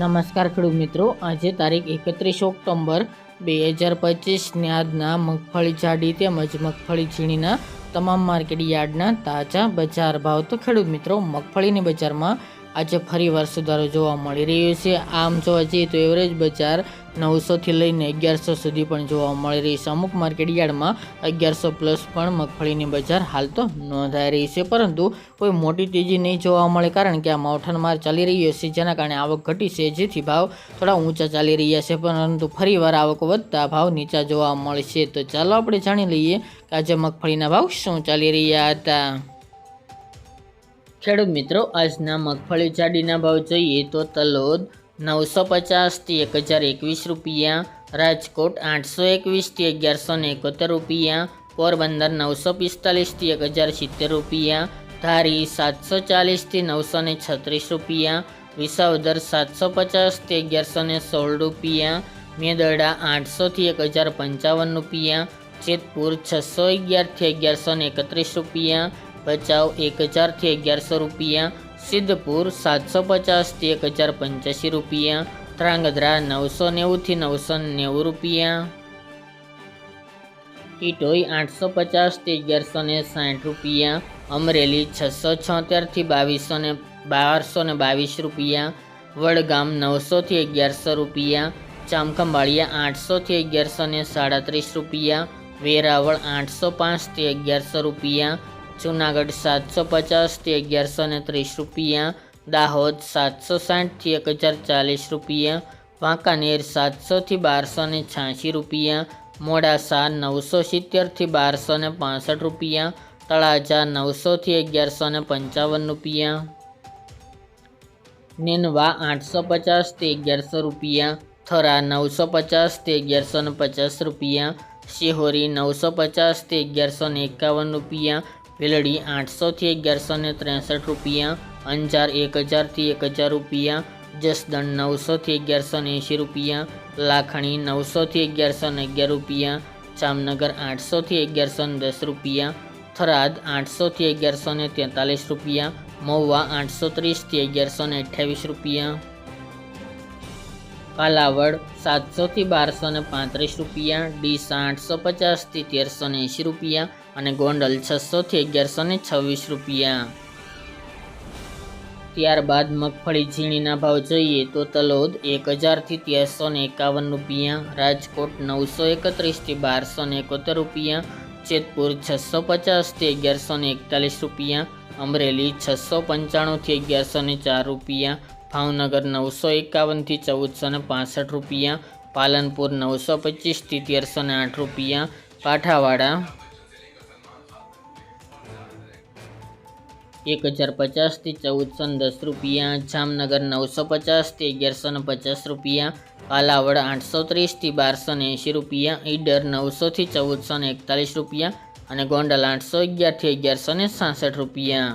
નમસ્કાર ખેડૂત મિત્રો. આજે તારીખ એકત્રીસ ઓક્ટોબર બે હજાર પચીસની આજના મગફળી જાડી તેમજ મગફળી ઝીણીના તમામ માર્કેટ યાર્ડના તાજા બજાર ભાવ. તો ખેડૂત મિત્રો, મગફળીની બજારમાં આજે ફરીવાર સુધારો જોવા મળી રહ્યો છે. આમ જોવા જઈએ તો એવરેજ બજાર નવસોથી લઈને અગિયારસો સુધી પણ જોવા મળી રહી છે. અમુક માર્કેટ યાર્ડમાં અગિયારસો પ્લસ પણ મગફળીની બજાર હાલ તો નોંધાઈ રહી છે. પરંતુ કોઈ મોટી તેજી નહીં જોવા મળે કારણ કે આ માવઠાનો માર ચાલી રહ્યો છે. જેના કારણે આવક ઘટી છે. જેથી ભાવ થોડા ઊંચા ચાલી રહ્યા છે. પરંતુ ફરીવાર આવક વધતા ભાવ નીચા જોવા મળશે તો ચાલો આપણે જાણી લઈએ કે આજે મગફળીના ભાવ શું ચાલી રહ્યા હતા. ખેડૂત મિત્રો, આજના મગફળી જાડીના ભાવ જોઈએ તો તલોદ નવસો પચાસથી એક હજાર એકવીસ રૂપિયા, રાજકોટ આઠસો એકવીસથી અગિયારસો ને એકોતેર રૂપિયા, પોરબંદર નવસો પિસ્તાલીસથી એક હજાર સિત્તેર રૂપિયા, ધારી સાતસો ચાલીસથી નવસો ને છત્રીસ રૂપિયા, વિસાવદર સાતસો પચાસથી અગિયારસો ને સોળ રૂપિયા, મેદરડા આઠસોથી એક હજાર પંચાવન રૂપિયા, જેતપુર છસો અગિયારથી અગિયારસો ને એકત્રીસ રૂપિયા ભચાઉ એક હજારથી અગિયારસો રૂપિયા, સિદ્ધપુર સાતસો પચાસથી એક હજાર પંચ્યાસી રૂપિયા, ધ્રાંગધ્રા નવસો નેવુંથી નવસો નેવું રૂપિયા. ટીટોઈ આઠસો પચાસથી અગિયારસો ને સાઠ રૂપિયા, અમરેલી છસો છોતેરથી બાવીસો ને, બારસો ને બાવીસ રૂપિયા, વડગામ નવસોથી અગિયારસો રૂપિયા, ચામખંભાળિયા આઠસોથી અગિયારસો ને સાડત્રીસ રૂપિયા, વેરાવળ આઠસો પાંચથી અગિયારસો રૂપિયા જુનાગઢ સાતસો પચાસથી અગિયારસો ને ત્રીસ રૂપિયા, દાહોદ સાતસો સાઠથી એક હજાર ચાલીસ રૂપિયા, વાંકાનેર સાતસોથી બારસો ને છ્યાસી રૂપિયા, મોડાસા નવસો સિત્તેરથી બારસો ને પાસઠ રૂપિયા, તળાજા નવસોથી અગિયારસો ને પંચાવન રૂપિયા, નેનવા આઠસો પચાસથી અગિયારસો રૂપિયા, થરા નવસો પચાસથી અગિયારસો ને પચાસ રૂપિયા, શિહોરી નવસો પચાસથી અગિયારસો ને એકાવન રૂપિયા વેલડી આઠસોથી અગિયારસો ને ત્રેસઠ રૂપિયા, અંજાર એક હજારથી એક હજાર રૂપિયા, જસદણ નવસોથી અગિયારસો ને એંશી રૂપિયા, લાખણી નવસોથી અગિયારસો ને અગિયાર રૂપિયા, જામનગર આઠસોથી અગિયારસો ને દસ રૂપિયા, થરાદ આઠસોથી અગિયારસો ને તેતાલીસ રૂપિયા, મહુવા આઠસો ત્રીસથી અગિયારસો ને અઠ્યાવીસ રૂપિયા. કાલાવડ સાતસોથી બારસો ને પાંત્રીસ રૂપિયા, ડીસા આઠસો પચાસથી તેરસો ને એંશી રૂપિયા અને ગોંડલ છસોથી અગિયારસો ને છવ્વીસ રૂપિયા. ત્યારબાદ મગફળી ઝીણીના ભાવ જોઈએ તો તલોદ એક હજારથી તેરસો ને એકાવન રૂપિયા, રાજકોટ નવસો એકત્રીસથી બારસો ને એકોતેર રૂપિયા, જેતપુર છસો પચાસથી અગિયારસો ને એકતાલીસ રૂપિયા, અમરેલી છસો પંચાણુંથી અગિયારસો ને ચાર રૂપિયા, ભાવનગર નવસો એકાવનથી ચૌદસો ને પાસઠ રૂપિયા, પાલનપુર નવસો પચીસથી તેરસો ને આઠ રૂપિયા કાંઠાવાડા એક હજાર પચાસથી ચૌદસો દસ રૂપિયા, જામનગર નવસો પચાસથી અગિયારસો ને પચાસ રૂપિયા કાલાવડ આઠસો ત્રીસથી બારસો ને એંશી રૂપિયા, ઈડર નવસોથી ચૌદસો એકતાલીસ રૂપિયા અને ગોંડલ આઠસો અગિયારથી અગિયારસો ને સાસઠ રૂપિયા.